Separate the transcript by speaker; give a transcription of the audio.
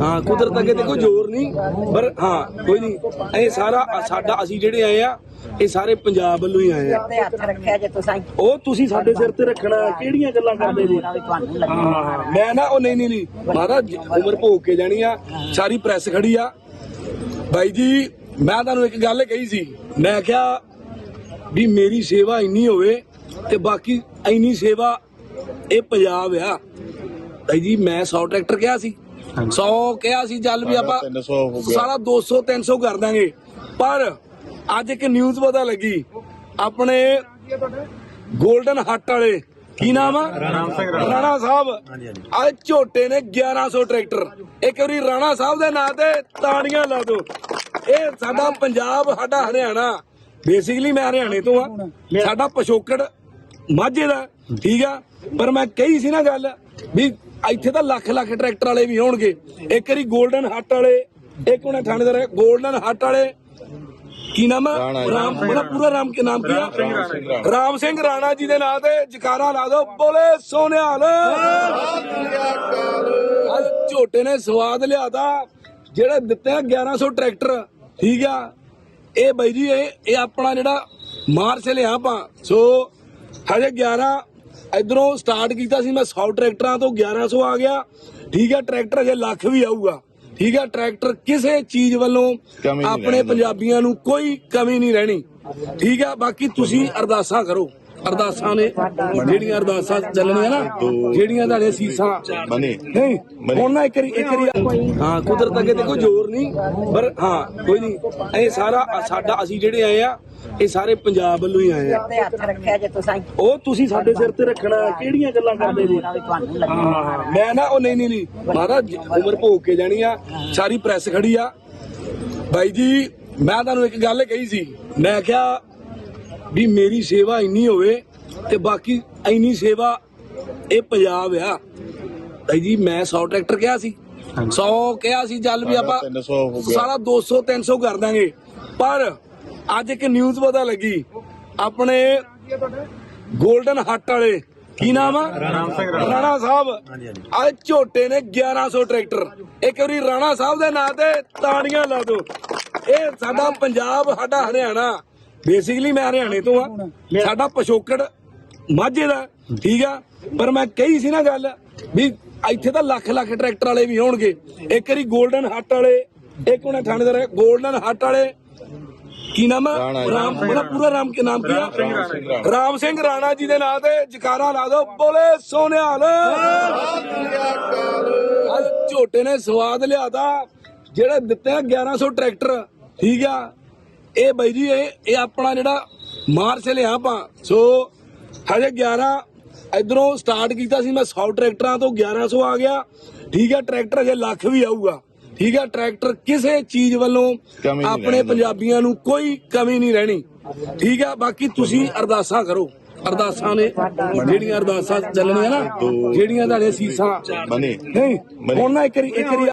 Speaker 1: ਹਾਂ ਕੁਦਰਤ ਅੱਗੇ ਤੇ ਕੋਈ ਜ਼ੋਰ ਨਹੀਂ ਪਰ ਹਾਂ ਕੋਈ ਨਹੀਂ। ਇਹ ਸਾਰਾ ਸਾਡਾ ਅਸੀਂ ਜਿਹੜੇ ਆਏ ਆ ਇਹ ਸਾਰੇ ਪੰਜਾਬ ਵੱਲੋਂ ਹੀ ਆਏ ਆ।
Speaker 2: ਤੇ ਹੱਥ ਰੱਖਿਆ ਜੇ ਤੁਸੀਂ।
Speaker 1: ਉਹ ਤੁਸੀਂ ਸਾਡੇ ਸਿਰ ਤੇ ਰੱਖਣਾ ਕਿਹੜੀਆਂ ਗੱਲਾਂ ਕਰਦੇ ਜੀ? ਹਾਂ ਮੈਂ ਨਾ ਉਹ ਨਹੀਂ ਨਹੀਂ ਨਹੀਂ। ਮਹਾਰਾਜ ਉਮਰ ਭੋਗ ਕੇ ਜਾਣੀ ਆ। ਸਾਰੀ ਪ੍ਰੈਸ ਖੜੀ ਆ। ਬਾਈ ਜੀ ਮੈਂ ਤੁਹਾਨੂੰ ਇੱਕ ਗੱਲ ਕਹੀ ਸੀ। ਮੈਂ ਕਿਹਾ ਵੀ ਮੇਰੀ ਸੇਵਾ ਇੰਨੀ ਹੋਵੇ ਤੇ ਬਾਕੀ ਇੰਨੀ ਸੇਵਾ ਇਹ ਪੰਜਾਬ ਆ। ਬਾਈ ਜੀ ਮੈਂ 100 ਟਰੈਕਟਰ ਕਿਹਾ ਸੀ। 100 ਕਿਹਾ ਸੀ ਚੱਲ ਵੀ ਆਪਾਂ
Speaker 3: 300 ਹੋ ਗਿਆ।
Speaker 1: ਸਾਰਾ 200 300 ਕਰ ਦਾਂਗੇ। ਪਰ ਅੱਜ ਇੱਕ ਨਿਊਜ਼ ਪਤਾ ਲੱਗੀ। ਆਪਣੇ 골ਡਨ ਹੱਟ ਵਾਲੇ ਕੀ ਨਾਮ ਆ? ਰਾਣਾ ਸਾਹਿਬ। ਅੱਜ ਝੋਟੇ ਨੇ 1100 ਟਰੈਕਟਰ। ਇੱਕ ਵਾਰੀ ਰਾਣਾ ਸਾਹਿਬ ਦੇ ਨਾਂ ਤੇ ਤਾੜੀਆਂ ਲਾ ਦਿਓ। ਇਹ ਸਾਡਾ ਪੰਜਾਬ ਸਾਡਾ ਹਰਿਆਣਾ। ਬੇਸਿਕਲੀ ਮੈਂ ਹਰਿਆਣੇ ਤੋਂ ਆ। ਸਾਡਾ ਪਸ਼ੋਕੜ ਮਾਝੇ ਦਾ ਠੀਕ ਆ? ਪਰ ਮੈਂ ਕਹੀ ਸੀ ਨਾ ਗੱਲ ਵੀ ਇੱਥੇ ਤਾਂ ਲੱਖ ਲੱਖ ਟਰੈਕਟਰ ਵਾਲੇ ਵੀ ਹੋਣਗੇ। ਇੱਕ ਵਾਰੀ 골ਡਨ ਹੱਟ ਵਾਲੇ ਇੱਕ ਉਹਨੇ ਥਾਣੇਦਾਰ 골ਡਨ ਹੱਟ ਵਾਲੇ। ਕੀ ਨਾਮ
Speaker 3: ਜੀ।
Speaker 1: ਰਾਮ ਉਹਦਾ ਪੂਰਾ ਨਾਮ ਕੀ ਨਾਮ ਕੀ। ਰਾਮ ਸਿੰਘ ਰਾਣਾ ਜੀ। ਦੇ ਨਾਂ ਤੇ ਜਕਾਰਾ ਲਾ ਦਿਓ। ਬੋਲੇ ਸੋਨਿਹਾਲ ਅੱਜ ਝੋਟੇ ਨੇ ਸਵਾਦ ਲਿਆਦਾ ਜਿਹੜੇ ਦਿੱਤੇ ਆ 1100 ਟਰੈਕਟਰ ਠੀਕ ਆ। ਇਹ ਬਾਈ ਜੀ ਇਹ ਇਹ ਆਪਣਾ ਜਿਹੜਾ ਮਾਰਚ ਲਿਆ ਆਪਾਂ। ਸੋ ਹਜੇ 11 ਇਧਰੋਂ ਸਟਾਰਟ ਕੀਤਾ ਸੀ ਮੈਂ 100 ਟਰੈਕਟਰਾਂ ਤੋਂ 1100 ਆ ਗਿਆ। ਠੀਕ ਆ ਟਰੈਕਟਰ ਹਜੇ ਲੱਖ ਵੀ ਆਊਗਾ। ਠੀਕ ਆ ਟਰੈਕਟਰ ਕਿਸੇ ਚੀਜ਼ ਵੱਲੋਂ ਆਪਣੇ। ਪੰਜਾਬੀਆਂ ਨੂੰ ਕੋਈ ਕਮੀ ਨਹੀਂ ਰਹਿਣੀ। ਠੀਕ ਆ ਬਾਕੀ ਤੁਸੀਂ ਅਰਦਾਸਾਂ ਕਰੋ। ਅਰਦਾਸਾਂ ਨੇ ਜਿਹੜੀਆਂ ਅਰਦਾਸਾਂ ਚੱਲਣੀਆਂ ਨਾ ਜਿਹੜੀਆਂ ਤੁਹਾਡੇ ਸੀਸਾਂ
Speaker 3: ਬਣੇ
Speaker 1: ਨਹੀਂ ਹੁਣ ਨਾ ਇੱਕ ਇੱਕ ਹਾਂ ਕੁਦਰਤ ਅੱਗੇ ਤੇ ਕੋਈ ਜ਼ੋਰ ਨਹੀਂ ਪਰ ਹਾਂ ਕੋਈ ਨਹੀਂ। ਇਹ ਸਾਰਾ ਸਾਡਾ ਅਸੀਂ ਜਿਹੜੇ ਆਏ ਆ ਇਹ ਸਾਰੇ ਪੰਜਾਬ ਵੱਲੋਂ ਹੀ ਆਏ ਆ।
Speaker 2: ਤੇ ਹੱਥ ਰੱਖਿਆ ਜੇ ਤੁਸੀਂ।
Speaker 1: ਉਹ ਤੁਸੀਂ ਸਾਡੇ ਸਿਰ ਤੇ ਰੱਖਣਾ ਕਿਹੜੀਆਂ ਗੱਲਾਂ ਕਰਦੇ ਜੀ? ਹਾਂ ਮੈਂ ਨਾ ਉਹ ਨਹੀਂ ਨਹੀਂ ਨਹੀਂ। ਮਹਾਰਾਜ ਉਮਰ ਭੋਗ ਕੇ ਜਾਣੀ ਆ ਸਾਰੀ ਪ੍ਰੈਸ ਖੜੀ ਆ। ਬਾਈ ਜੀ ਮੈਂ ਤੁਹਾਨੂੰ ਇੱਕ ਗੱਲ ਕਹੀ ਸੀ। ਮੈਂ ਕਿਹਾ ਵੀ ਮੇਰੀ ਸੇਵਾ ਇੰਨੀ ਹੋਵੇ ਤੇ ਬਾਕੀ ਇੰਨੀ ਸੇਵਾ ਇਹ ਪੰਜਾਬ ਆ। ਬਾਈ ਜੀ ਮੈਂ 100 ਟਰੈਕਟਰ ਕਿਹਾ ਸੀ। 100 ਕਿਹਾ ਸੀ ਚੱਲ ਵੀ ਆਪਾਂ
Speaker 3: 300 ਹੋ ਗਿਆ।
Speaker 1: ਸਾਰਾ 200 300 ਕਰ ਦਾਂਗੇ। ਪਰ ਅੱਜ ਇੱਕ ਨਿਊਜ਼ ਪਤਾ ਲੱਗੀ। ਆਪਣੇ 골ਡਨ ਹੱਟ ਵਾਲੇ ਕੀ ਨਾਮ ਆ? ਰਾਣਾ। ਸਾਹਿਬ। ਅੱਜ ਝੋਟੇ ਨੇ 1100 ਟਰੈਕਟਰ। ਇੱਕ ਵਾਰੀ ਰਾਣਾ ਸਾਹਿਬ ਦੇ ਨਾਂ ਤੇ ਤਾੜੀਆਂ ਲਾ ਦਿਓ। ਇਹ ਸਾਡਾ ਪੰਜਾਬ ਸਾਡਾ ਹਰਿਆਣਾ। ਬੇਸਿਕਲੀ ਮੈਂ ਹਰਿਆਣੇ ਤੋਂ ਆ। ਸਾਡਾ ਪਸ਼ੋਕੜ ਮਾਝੇ ਦਾ ਠੀਕ ਆ? ਪਰ ਮੈਂ ਕਹੀ ਸੀ ਨਾ ਗੱਲ ਵੀ ਇੱਥੇ ਤਾਂ ਲੱਖ ਲੱਖ ਟਰੈਕਟਰ ਵਾਲੇ ਵੀ ਹੋਣਗੇ। ਇੱਕ ਵਾਰੀ 골ਡਨ ਹੱਟ ਵਾਲੇ ਇੱਕ ਉਹਨੇ ਥਾਣੇਦਾਰ 골ਡਨ ਹੱਟ ਵਾਲੇ। ਕੀ ਨਾਮ
Speaker 3: ਜੀ।
Speaker 1: ਰਾਮ ਉਹਦਾ ਪੂਰਾ ਨਾਮ ਕੀ ਨਾਮ ਕੀ। ਰਾਮ ਸਿੰਘ ਰਾਣਾ ਜੀ। ਦੇ ਨਾਂ ਤੇ ਜਕਾਰਾ ਲਾ ਦਿਓ। ਬੋਲੇ ਸੋਨਿਹਾਲ ਅੱਜ ਝੋਟੇ ਨੇ ਸਵਾਦ ਲਿਆਦਾ ਜਿਹੜੇ ਦਿੱਤੇ ਆ 1100 ਟਰੈਕਟਰ ਠੀਕ ਆ? ਇਹ ਬਾਈ ਜੀ ਇਹ ਇਹ ਆਪਣਾ ਜਿਹੜਾ ਮਾਰਚ ਲਿਆ ਆਪਾਂ ਸੋ ਹਜੇ 11 ਇਧਰੋਂ ਸਟਾਰਟ ਕੀਤਾ ਸੀ ਮੈਂ 100 ਟਰੈਕਟਰਾਂ ਤੋਂ 1100 ਆ ਗਿਆ। ਠੀਕ ਆ ਟਰੈਕਟਰ ਹਜੇ ਲੱਖ ਵੀ ਆਊਗਾ। ਠੀਕ ਆ ਟਰੈਕਟਰ ਕਿਸੇ ਚੀਜ਼ ਵੱਲੋਂ ਆਪਣੇ। ਪੰਜਾਬੀਆਂ ਨੂੰ ਕੋਈ ਕਮੀ ਨਹੀਂ ਰਹਿਣੀ। ਠੀਕ ਆ ਬਾਕੀ ਤੁਸੀਂ ਅਰਦਾਸਾਂ ਕਰੋ। ਅਰਦਾਸਾਂ ਨੇ ਜਿਹੜੀਆਂ ਅਰਦਾਸਾਂ ਚੱਲਣੀਆਂ ਨਾ ਜਿਹੜੀਆਂ ਤੁਹਾਡੇ ਸੀਸਾਂ
Speaker 3: ਬਣੇ।
Speaker 1: ਨਹੀਂ ਹੁਣ ਨਾ ਇੱਕ ਇੱਕ